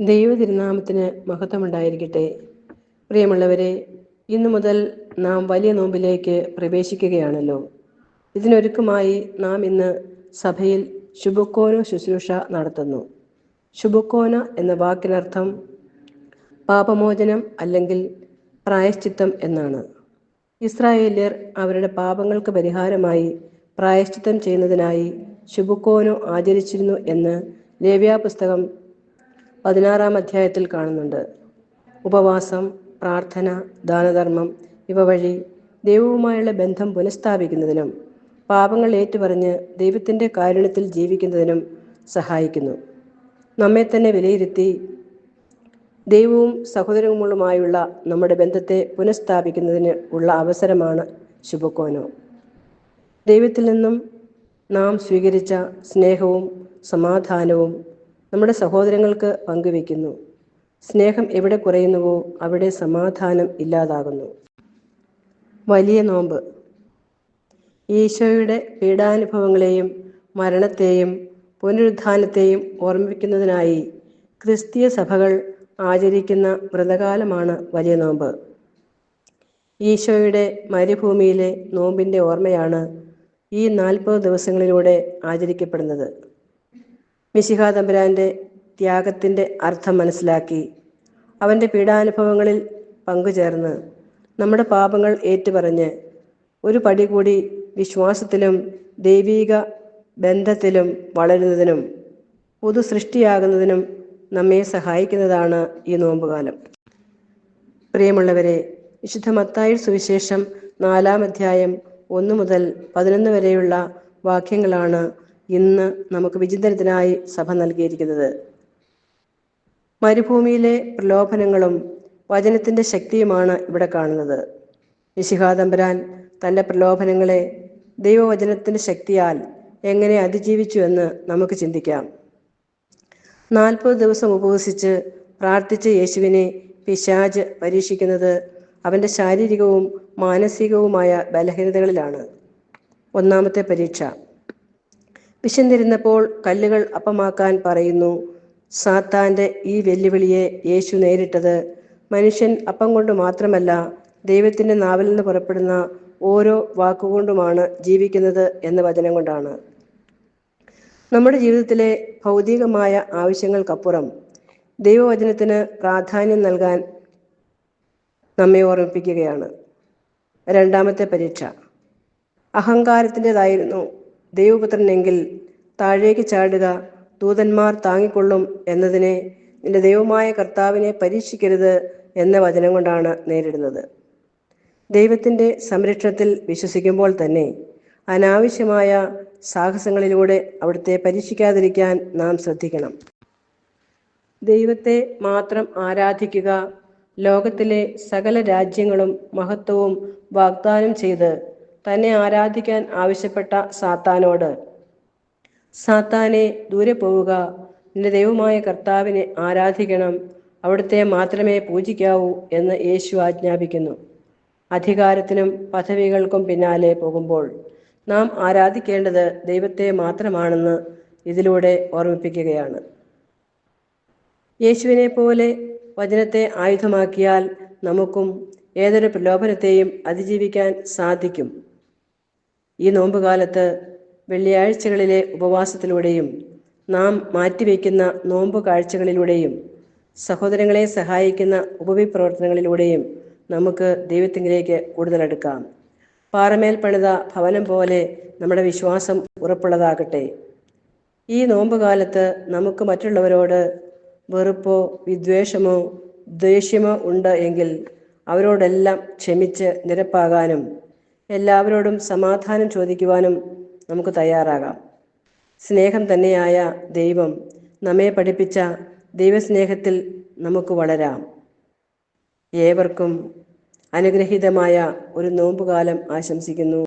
ദൈവ തിരുനാമത്തിന് മഹത്വമുണ്ടായിരിക്കട്ടെ. പ്രിയമുള്ളവരെ ഇന്നു മുതൽ നാം വലിയ നോമ്പിലേക്ക് പ്രവേശിക്കുകയാണല്ലോ. ഇതിനൊരുക്കമായി നാം ഇന്ന് സഭയിൽ ശുഭക്കോന ശുശ്രൂഷ നടത്തുന്നു. ശുഭക്കോന എന്ന വാക്കിനർത്ഥം പാപമോചനം അല്ലെങ്കിൽ പ്രായശ്ചിത്തം എന്നാണ്. ഇസ്രായേല്യർ അവരുടെ പാപങ്ങൾക്ക് പരിഹാരമായി പ്രായശ്ചിത്തം ചെയ്യുന്നതിനായി ശുഭക്കോനോ ആചരിച്ചിരുന്നു എന്ന് ലേവ്യാ പുസ്തകം പതിനാറാം അധ്യായത്തിൽ കാണുന്നുണ്ട്. ഉപവാസം പ്രാർത്ഥന ദാനധർമ്മം ഇവ വഴി ദൈവവുമായുള്ള ബന്ധം പുനഃസ്ഥാപിക്കുന്നതിനും പാപങ്ങൾ ഏറ്റുപറഞ്ഞ് ദൈവത്തിന്റെ കാരുണ്യത്തിൽ ജീവിക്കുന്നതിനും സഹായിക്കുന്നു. നമ്മെ തന്നെ വിലയിരുത്തി ദൈവവും സഹോദരങ്ങളുമായുള്ള നമ്മുടെ ബന്ധത്തെ പുനഃസ്ഥാപിക്കുന്നതിന് ഉള്ള അവസരമാണ് ശുഭക്കോനോ ദൈവത്തിൽ നിന്നും നാം സ്വീകരിച്ച സ്നേഹവും സമാധാനവും നമ്മുടെ സഹോദരങ്ങൾക്ക് പങ്കുവെക്കുന്നു സ്നേഹം എവിടെ കുറയുന്നുവോ അവിടെ സമാധാനം ഇല്ലാതാകുന്നു. വലിയ നോമ്പ്. ഈശോയുടെ പീഡാനുഭവങ്ങളെയും മരണത്തെയും പുനരുദ്ധാനത്തെയും ഓർമ്മിപ്പിക്കുന്നതിനായി ക്രിസ്തീയ സഭകൾ ആചരിക്കുന്ന വ്രതകാലമാണ് വലിയ നോമ്പ്. ഈശോയുടെ മരുഭൂമിയിലെ നോമ്പിന്റെ ഓർമ്മയാണ് ഈ നാൽപ്പത് ദിവസങ്ങളിലൂടെ ആചരിക്കപ്പെടുന്നത്. മിശിഹ തമ്പുരാന്റെ ത്യാഗത്തിന്റെ അർത്ഥം മനസ്സിലാക്കി. അവന്റെ പീഡാനുഭവങ്ങളിൽ പങ്കുചേർന്ന് നമ്മുടെ പാപങ്ങൾ ഏറ്റുപറഞ്ഞ് ഒരു പടി കൂടി വിശ്വാസത്തിലും ദൈവീക ബന്ധത്തിലും വളരുന്നതിനും പുതു സൃഷ്ടിയാകുന്നതിനും നമ്മെ സഹായിക്കുന്നതാണ് ഈ നോമ്പുകാലം. പ്രിയമുള്ളവരെ വിശുദ്ധ മത്തായി സുവിശേഷം നാലാം അധ്യായം ഒന്ന് മുതൽ പതിനൊന്ന് വരെയുള്ള വാക്യങ്ങളാണ് ഇന്ന് നമുക്ക് വിചിന്തനത്തിനായി സഭ നൽകിയിരിക്കുന്നത്. മരുഭൂമിയിലെ പ്രലോഭനങ്ങളും വചനത്തിന്റെ ശക്തിയുമാണ് ഇവിടെ കാണുന്നത്. നിശിഹാദംബരാൻ തന്റെ പ്രലോഭനങ്ങളെ ദൈവവചനത്തിന്റെ ശക്തിയാൽ എങ്ങനെ അതിജീവിച്ചു എന്ന് നമുക്ക് ചിന്തിക്കാം. നാൽപ്പത് ദിവസം ഉപവസിച്ച് പ്രാർത്ഥിച്ച യേശുവിനെ പിശാജ് പരീക്ഷിക്കുന്നത് അവന്റെ ശാരീരികവും മാനസികവുമായ ബലഹീനതകളിലാണ്. ഒന്നാമത്തെ പരീക്ഷ. വിശന്നിരുന്നപ്പോൾ കല്ലുകൾ അപ്പമാക്കാൻ പറയുന്നു സാത്താന്റെ ഈ വെല്ലുവിളിയെ യേശു നേരിട്ടത് മനുഷ്യൻ അപ്പം കൊണ്ട് മാത്രമല്ല ദൈവത്തിന്റെ നാവിൽ നിന്ന് പുറപ്പെടുന്ന ഓരോ വാക്കുകൊണ്ടുമാണ് ജീവിക്കുന്നത് എന്ന വചനം കൊണ്ടാണ്. നമ്മുടെ ജീവിതത്തിലെ ഭൗതികമായ ആവശ്യങ്ങൾക്കപ്പുറം ദൈവവചനത്തിന് പ്രാധാന്യം നൽകാൻ നമ്മെ ഓർമ്മിപ്പിക്കുകയാണ്. രണ്ടാമത്തെ പരീക്ഷ. അഹങ്കാരത്തിന്റെതായിരുന്നു. ദൈവപുത്രനെങ്കിൽ താഴേക്ക് ചാടുക ദൂതന്മാർ താങ്ങിക്കൊള്ളും എന്നതിനെ നിന്റെ ദൈവമായ കർത്താവിനെ പരീക്ഷിക്കരുത് എന്ന വചനം കൊണ്ടാണ് നേരിടുന്നത്. ദൈവത്തിന്റെ സംരക്ഷണത്തിൽ വിശ്വസിക്കുമ്പോൾ തന്നെ അനാവശ്യമായ സാഹസങ്ങളിലൂടെ അവിടുത്തെ പരീക്ഷിക്കാതിരിക്കാൻ നാം ശ്രദ്ധിക്കണം. ദൈവത്തെ മാത്രം ആരാധിക്കുക ലോകത്തിലെ സകല രാജ്യങ്ങളും മഹത്വവും വാഗ്ദാനം ചെയ്ത് തന്നെ ആരാധിക്കാൻ ആവശ്യപ്പെട്ട സാത്താനോട് സാത്താനെ ദൂരെ പോവുക. നിന്റെ ദൈവമായ കർത്താവിനെ ആരാധിക്കണം. അവിടുത്തെ മാത്രമേ പൂജിക്കാവൂ എന്ന് യേശു ആജ്ഞാപിക്കുന്നു. അധികാരത്തിനും പദവികൾക്കും പിന്നാലെ പോകുമ്പോൾ നാം ആരാധിക്കേണ്ടത് ദൈവത്തെ മാത്രമാണെന്ന് ഇതിലൂടെ ഓർമ്മിപ്പിക്കുകയാണ്. യേശുവിനെ പോലെ വചനത്തെ ആയുധമാക്കിയാൽ നമുക്കും ഏതൊരു പ്രലോഭനത്തെയും അതിജീവിക്കാൻ സാധിക്കും. ഈ നോമ്പുകാലത്ത് വെള്ളിയാഴ്ചകളിലെ ഉപവാസത്തിലൂടെയും നാം മാറ്റിവെക്കുന്ന നോമ്പ് കാഴ്ചകളിലൂടെയും സഹോദരങ്ങളെ സഹായിക്കുന്ന ഉപവിപ്രവർത്തനങ്ങളിലൂടെയും നമുക്ക് ദൈവത്തിങ്കിലേക്ക് കൂടുതൽ അടുക്കാം. പാറമേൽ പണിത ഭവനം പോലെ നമ്മുടെ വിശ്വാസം ഉറപ്പുള്ളതാകട്ടെ. ഈ നോമ്പുകാലത്ത് നമുക്ക് മറ്റുള്ളവരോട് വെറുപ്പോ വിദ്വേഷമോ ദേഷ്യമോ ഉണ്ട് എങ്കിൽ അവരോടെല്ലാം ക്ഷമിച്ച് നിരപ്പാകാനും എല്ലാവരോടും സമാധാനം ചോദിക്കുവാനും നമുക്ക് തയ്യാറാകാം. സ്നേഹം തന്നെയായ ദൈവം നമ്മെ പഠിപ്പിച്ച ദൈവസ്നേഹത്തിൽ നമുക്ക് വളരാം. ഏവർക്കും അനുഗ്രഹീതമായ ഒരു നോമ്പുകാലം ആശംസിക്കുന്നു.